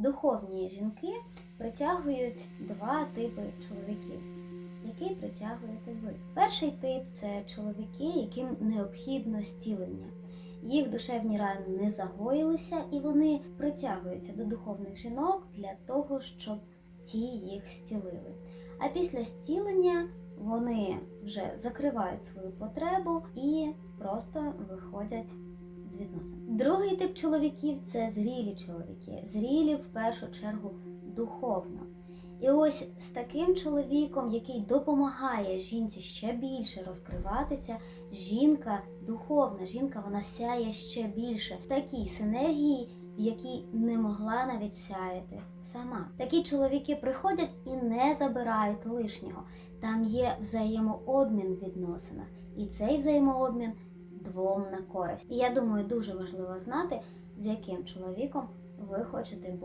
Духовні жінки притягують два типи чоловіків. Який притягуєте ви? Перший тип це чоловіки, яким необхідно зцілення. Їх душевні рани не загоїлися, і вони притягуються до духовних жінок для того, щоб ті їх зцілили. А після зцілення вони вже закривають свою потребу і просто виходять з відносин. Другий тип чоловіків це зрілі чоловіки, зрілі в першу чергу духовно. І ось з таким чоловіком, який допомагає жінці ще більше розкриватися, жінка духовна, жінка вона сяє ще більше в такій синергії, в якій не могла навіть сяяти сама. Такі чоловіки приходять і не забирають лишнього. Там є взаємообмін в відносинах, і цей взаємообмін двом на користь. І я думаю, дуже важливо знати, з яким чоловіком ви хочете бути.